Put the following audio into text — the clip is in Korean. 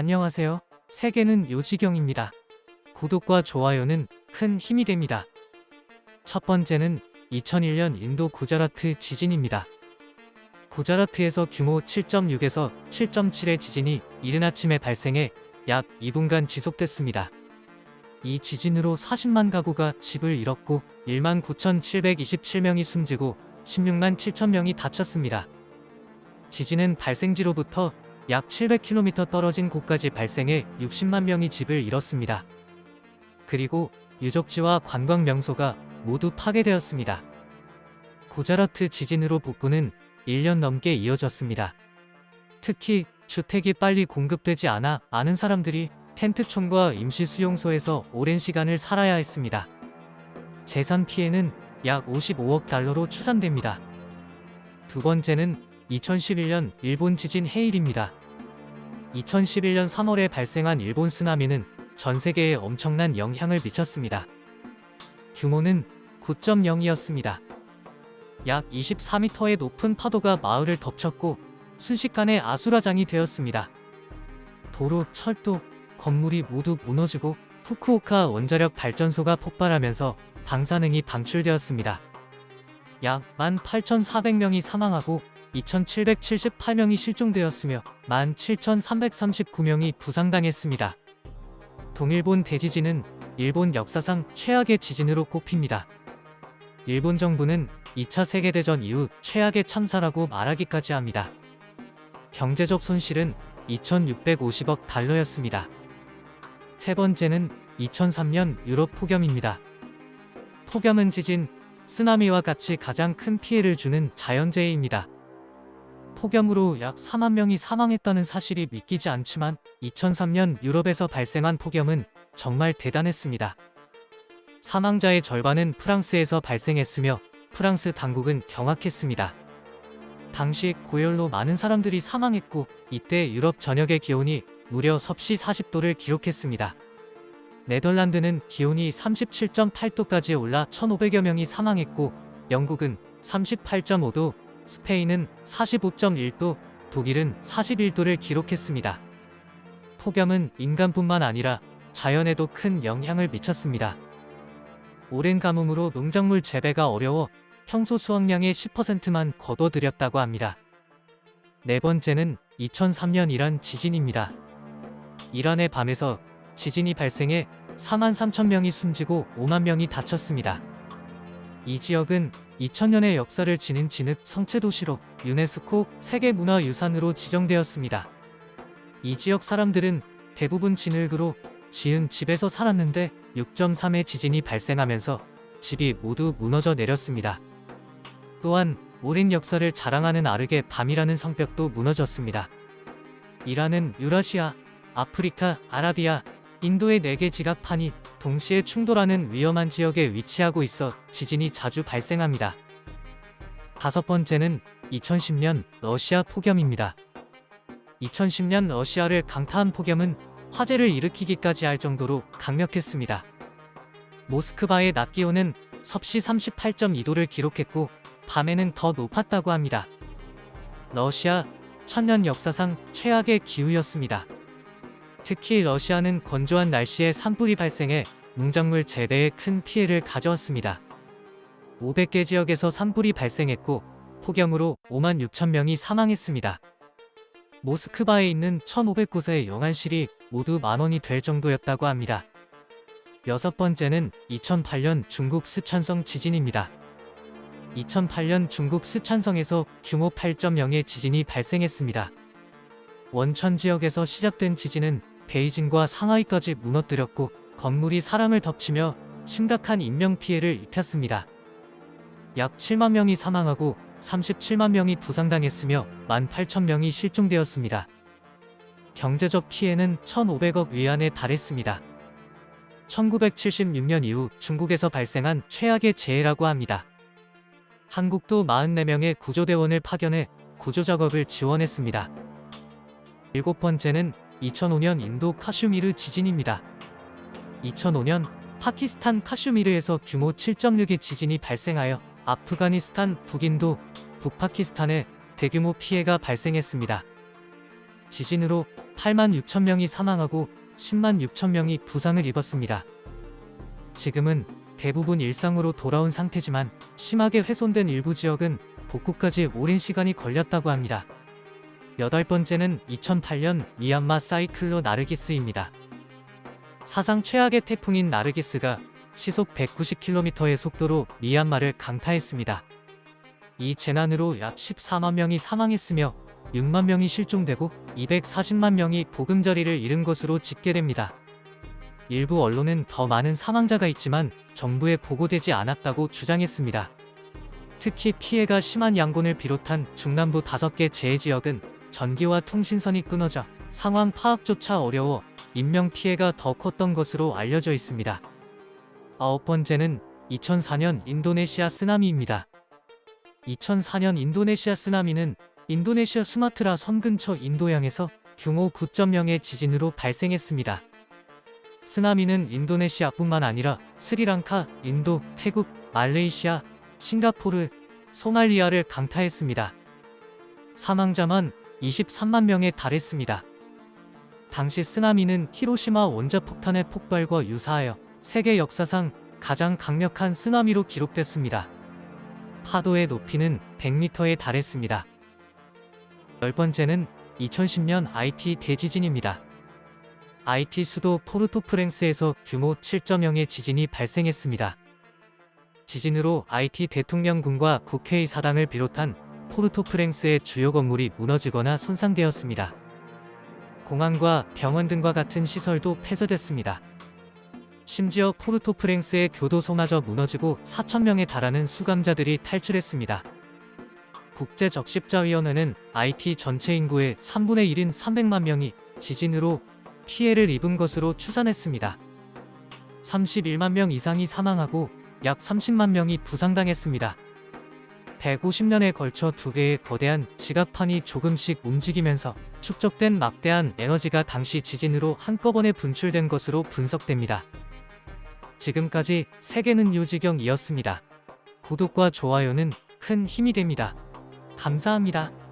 안녕하세요. 세계는 요지경입니다. 구독과 좋아요는 큰 힘이 됩니다. 첫 번째는 2001년 인도 구자라트 지진입니다. 구자라트에서 규모 7.6에서 7.7의 지진이 이른 아침에 발생해 약 2분간 지속됐습니다. 이 지진으로 40만 가구가 집을 잃었고 1만 9,727명이 숨지고 16만 7천 명이 다쳤습니다. 지진은 발생지로부터 약 700km 떨어진 곳까지 발생해 60만 명이 집을 잃었습니다. 그리고 유적지와 관광 명소가 모두 파괴되었습니다. 구자라트 지진으로 북부는 1년 넘게 이어졌습니다. 특히 주택이 빨리 공급되지 않아 많은 사람들이 텐트촌과 임시 수용소에서 오랜 시간을 살아야 했습니다. 재산 피해는 약 55억 달러로 추산됩니다. 두 번째는 2011년 일본 지진 해일입니다. 2011년 3월에 발생한 일본 쓰나미는 전 세계에 엄청난 영향을 미쳤습니다. 규모는 9.0이었습니다. 약 24m의 높은 파도가 마을을 덮쳤고 순식간에 아수라장이 되었습니다. 도로, 철도, 건물이 모두 무너지고 후쿠오카 원자력 발전소가 폭발하면서 방사능이 방출되었습니다. 약 18,400명이 사망하고 2,778명이 실종되었으며 17,339명이 부상당했습니다. 동일본 대지진은 일본 역사상 최악의 지진으로 꼽힙니다. 일본 정부는 2차 세계대전 이후 최악의 참사라고 말하기까지 합니다. 경제적 손실은 2,650억 달러였습니다. 세 번째는 2003년 유럽 폭염입니다. 폭염은 지진, 쓰나미와 같이 가장 큰 피해를 주는 자연재해입니다. 폭염으로 약 4만 명이 사망했다는 사실이 믿기지 않지만 2003년 유럽에서 발생한 폭염은 정말 대단했습니다. 사망자의 절반은 프랑스에서 발생했으며 프랑스 당국은 경악했습니다. 당시 고열로 많은 사람들이 사망했고 이때 유럽 전역의 기온이 무려 섭씨 40도를 기록했습니다. 네덜란드는 기온이 37.8도까지 올라 1,500여 명이 사망했고 영국은 38.5도, 스페인은 45.1도, 독일은 41도를 기록했습니다. 폭염은 인간뿐만 아니라 자연에도 큰 영향을 미쳤습니다. 오랜 가뭄으로 농작물 재배가 어려워 평소 수확량의 10%만 거둬들였다고 합니다. 네 번째는 2003년 이란 지진입니다. 이란의 밤에서 지진이 발생해 4만 3천 명이 숨지고 5만 명이 다쳤습니다. 이 지역은 2000년의 역사를 지닌 진흙 성체도시로 유네스코 세계문화유산으로 지정되었습니다. 이 지역 사람들은 대부분 진흙으로 지은 집에서 살았는데 6.3의 지진이 발생하면서 집이 모두 무너져 내렸습니다. 또한 오랜 역사를 자랑하는 아르게 밤이라는 성벽도 무너졌습니다. 이란은 유라시아, 아프리카, 아라비아, 인도의 4개 지각판이 동시에 충돌하는 위험한 지역에 위치하고 있어 지진이 자주 발생합니다. 다섯 번째는 2010년 러시아 폭염입니다. 2010년 러시아를 강타한 폭염은 화재를 일으키기까지 할 정도로 강력했습니다. 모스크바의 낮 기온은 섭씨 38.2도를 기록했고 밤에는 더 높았다고 합니다. 러시아 천년 역사상 최악의 기후였습니다. 특히 러시아는 건조한 날씨에 산불이 발생해 농작물 재배에 큰 피해를 가져왔습니다. 500개 지역에서 산불이 발생했고 폭염으로 5만 6천 명이 사망했습니다. 모스크바에 있는 1,500곳의 영안실이 모두 만 원이 될 정도였다고 합니다. 여섯 번째는 2008년 중국 스촨성 지진입니다. 2008년 중국 스촨성에서 규모 8.0의 지진이 발생했습니다. 원천 지역에서 시작된 지진은 베이징과 상하이까지 무너뜨렸고 건물이 사람을 덮치며 심각한 인명피해를 입혔습니다. 약 7만 명이 사망하고 37만 명이 부상당했으며 18,000명이 실종되었습니다. 경제적 피해는 1,500억 위안에 달했습니다. 1976년 이후 중국에서 발생한 최악의 재해라고 합니다. 한국도 44명의 구조대원을 파견해 구조작업을 지원했습니다. 일곱 번째는 2005년 인도 카슈미르 지진입니다. 2005년 파키스탄 카슈미르에서 규모 7.6의 지진이 발생하여 아프가니스탄, 북인도, 북파키스탄에 대규모 피해가 발생했습니다. 지진으로 8만 6천 명이 사망하고 10만 6천 명이 부상을 입었습니다. 지금은 대부분 일상으로 돌아온 상태지만 심하게 훼손된 일부 지역은 복구까지 오랜 시간이 걸렸다고 합니다. 여덟 번째는 2008년 미얀마 사이클로 나르기스입니다. 사상 최악의 태풍인 나르기스가 시속 190km의 속도로 미얀마를 강타했습니다. 이 재난으로 약 14만 명이 사망했으며 6만 명이 실종되고 240만 명이 보금자리를 잃은 것으로 집계됩니다. 일부 언론은 더 많은 사망자가 있지만 정부에 보고되지 않았다고 주장했습니다. 특히 피해가 심한 양곤을 비롯한 중남부 5개 재해지역은 전기와 통신선이 끊어져 상황 파악조차 어려워 인명 피해가 더 컸던 것으로 알려져 있습니다. 아홉 번째는 2004년 인도네시아 쓰나미입니다. 2004년 인도네시아 쓰나미는 인도네시아 수마트라 섬 근처 인도양에서 규모 9.0의 지진으로 발생했습니다. 쓰나미는 인도네시아뿐만 아니라 스리랑카, 인도, 태국, 말레이시아, 싱가포르, 소말리아를 강타했습니다. 사망자만 23만 명에 달했습니다. 당시 쓰나미는 히로시마 원자폭탄의 폭발과 유사하여 세계 역사상 가장 강력한 쓰나미로 기록됐습니다. 파도의 높이는 100m에 달했습니다. 열 번째는 2010년 IT 대지진입니다. IT 수도 포르토프랭스에서 규모 7.0의 지진이 발생했습니다. 지진으로 IT 대통령궁과 국회의 사당을 비롯한 포르토프랭스의 주요 건물이 무너지거나 손상되었습니다. 공항과 병원 등과 같은 시설도 폐쇄됐습니다. 심지어 포르토프랭스의 교도소마저 무너지고 4천명에 달하는 수감자들이 탈출했습니다. 국제적십자위원회는 IT 전체 인구의 3분의 1인 300만 명이 지진으로 피해를 입은 것으로 추산했습니다. 31만 명 이상이 사망하고 약 30만 명이 부상당했습니다. 150년에 걸쳐 두 개의 거대한 지각판이 조금씩 움직이면서 축적된 막대한 에너지가 당시 지진으로 한꺼번에 분출된 것으로 분석됩니다. 지금까지 세계는 요지경이었습니다. 구독과 좋아요는 큰 힘이 됩니다. 감사합니다.